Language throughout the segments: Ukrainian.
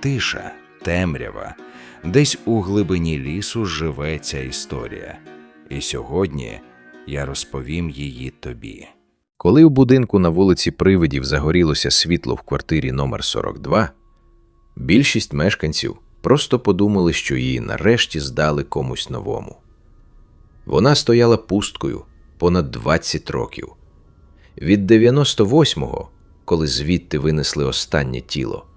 тиша, темрява. Десь у глибині лісу живе ця історія. І сьогодні я розповім її тобі. Коли у будинку на вулиці Привидів загорілося світло в квартирі номер 42, більшість мешканців просто подумали, що її нарешті здали комусь новому. Вона стояла пусткою понад 20 років. Від 98-го, коли звідти винесли останнє тіло.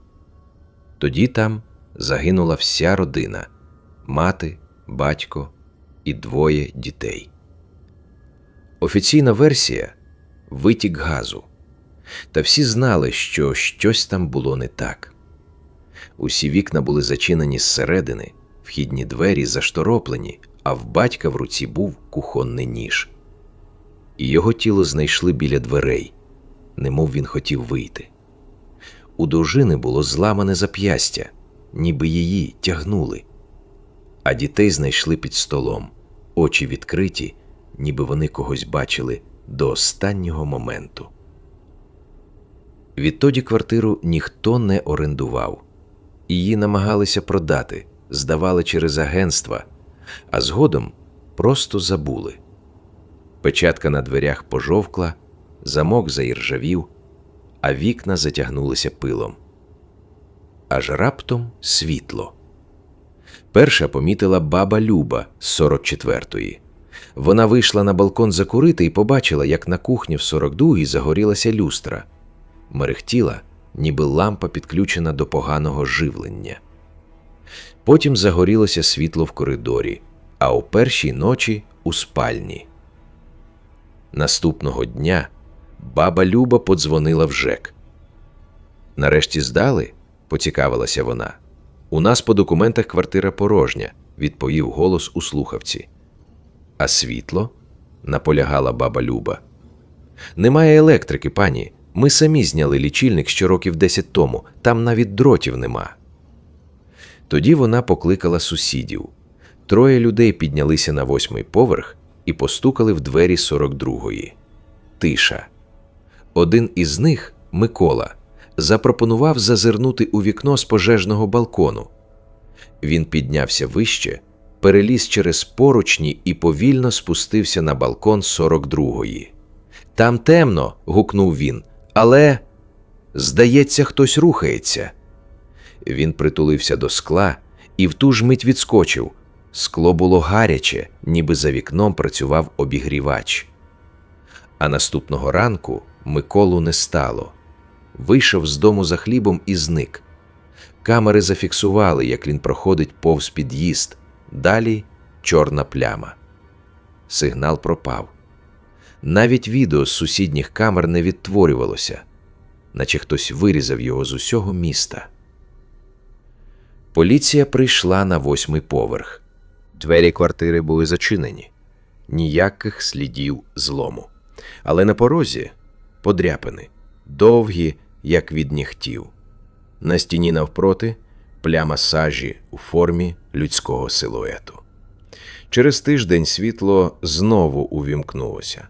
Тоді там загинула вся родина мати, батько і двоє дітей. Офіційна версія витік газу. Та всі знали, що щось там було не так. Усі вікна були зачинені зсередини, вхідні двері заштороплені, а в батька в руці був кухонний ніж. І його тіло знайшли біля дверей, немов він хотів вийти. У дружини було зламане зап'ястя, ніби її тягнули, а дітей знайшли під столом, очі відкриті, ніби вони когось бачили до останнього моменту. Відтоді квартиру ніхто не орендував, її намагалися продати, здавали через агентства, а згодом просто забули. Печатка на дверях пожовкла, замок заіржавів, а вікна затягнулися пилом. Аж раптом світло. Перша помітила баба Люба з 44-ї. Вона вийшла на балкон закурити і побачила, як на кухні в 42-й загорілася люстра. Мерехтіла, ніби лампа підключена до поганого живлення. Потім загорілося світло в коридорі, а у першій ночі у спальні. Наступного дня баба Люба подзвонила в ЖЕК. Нарешті здали? поцікавилася вона. У нас по документах квартира порожня, відповів голос у слухавці. А світло? наполягала баба Люба. Немає електрики, пані. Ми самі зняли лічильник ще років десять тому, там навіть дротів нема. Тоді вона покликала сусідів. Троє людей піднялися на восьмий поверх і постукали в двері 42-ї. Тиша. Один із них, Микола, запропонував зазирнути у вікно з пожежного балкону. Він піднявся вище, переліз через поручні і повільно спустився на балкон 42-ї. Там темно. гукнув він, але, здається, хтось рухається. Він притулився до скла і в ту ж мить відскочив. Скло було гаряче, ніби за вікном працював обігрівач. А наступного ранку Миколу не стало. Вийшов з дому за хлібом і зник. Камери зафіксували, як він проходить повз під'їзд. Далі чорна пляма. Сигнал пропав. Навіть відео з сусідніх камер не відтворювалося, наче хтось вирізав його з усього міста. Поліція прийшла на восьмий поверх. Двері квартири були зачинені, ніяких слідів злому. Але на порозі подряпини, довгі, як від нігтів. На стіні навпроти пляма сажі у формі людського силуету. Через тиждень світло знову увімкнулося.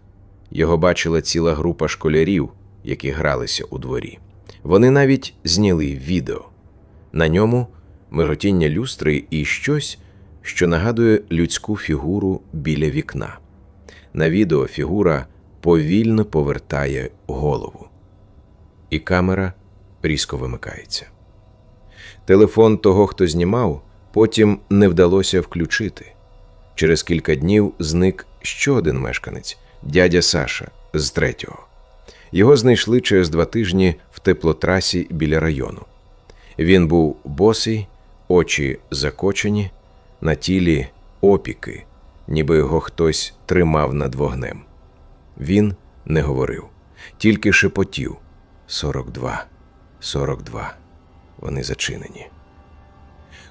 Його бачила ціла група школярів, які гралися у дворі. Вони навіть зняли відео. На ньому миготіння люстри і щось, що нагадує людську фігуру біля вікна. На відео фігура повільно повертає голову, і камера різко вимикається. Телефон того, хто знімав, потім не вдалося включити. Через кілька днів зник ще один мешканець дядя Саша з третього. Його знайшли через два тижні в теплотрасі біля району. Він був босий, очі закочені, на тілі опіки, ніби його хтось тримав над вогнем. Він не говорив, тільки шепотів: «42, 42. Вони зачинені.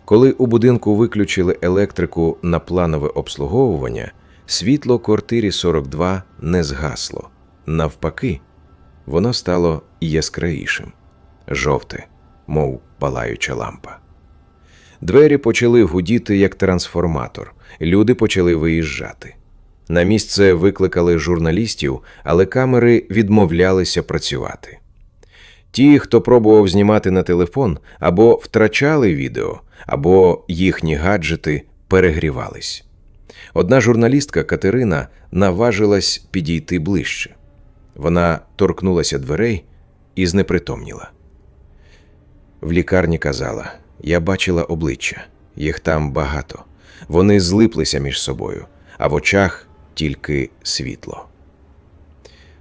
Коли у будинку виключили електрику на планове обслуговування, світло квартирі 42 не згасло. Навпаки, воно стало яскравішим, жовте, мов палаюча лампа. Двері почали гудіти як трансформатор, люди почали виїжджати. На місце викликали журналістів, але камери відмовлялися працювати. Ті, хто пробував знімати на телефон, або втрачали відео, або їхні гаджети перегрівались. Одна журналістка Катерина наважилась підійти ближче. Вона торкнулася дверей і знепритомніла. В лікарні казала: я бачила обличчя, їх там багато. Вони злиплися між собою, а в очах тільки світло.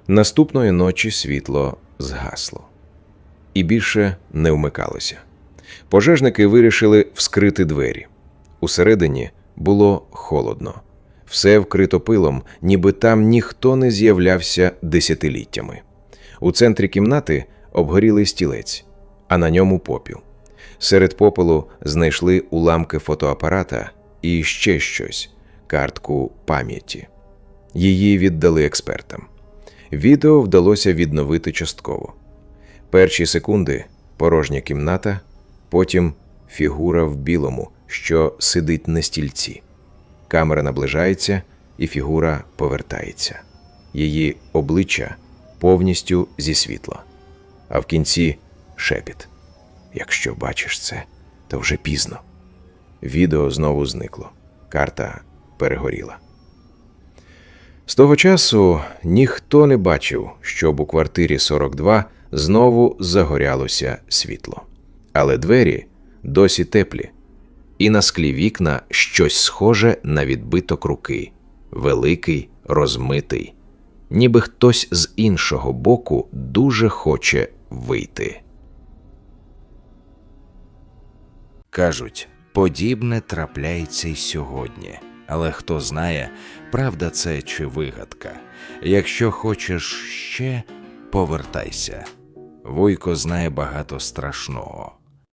Наступної ночі світло згасло і більше не вмикалося. Пожежники вирішили вскрити двері. Усередині було холодно, все вкрито пилом, ніби там ніхто не з'являвся десятиліттями. У центрі кімнати обгорілий стілець, а на ньому попіл. Серед попелу знайшли уламки фотоапарата і ще щось картку пам'яті. Її віддали експертам. Відео вдалося відновити частково. Перші секунди порожня кімната, потім фігура в білому, що сидить на стільці. Камера наближається, і фігура повертається. Її обличчя повністю зі світла. А в кінці шепіт. Якщо бачиш це, то вже пізно. Відео знову зникло. Карта перегоріла. З того часу ніхто не бачив, щоб у квартирі 42 знову загорялося світло. Але двері досі теплі, і на склі вікна щось схоже на відбиток руки, великий, розмитий, ніби хтось з іншого боку дуже хоче вийти. Кажуть, подібне трапляється й сьогодні. Але хто знає, правда це чи вигадка. Якщо хочеш ще, повертайся. Вуйко знає багато страшного.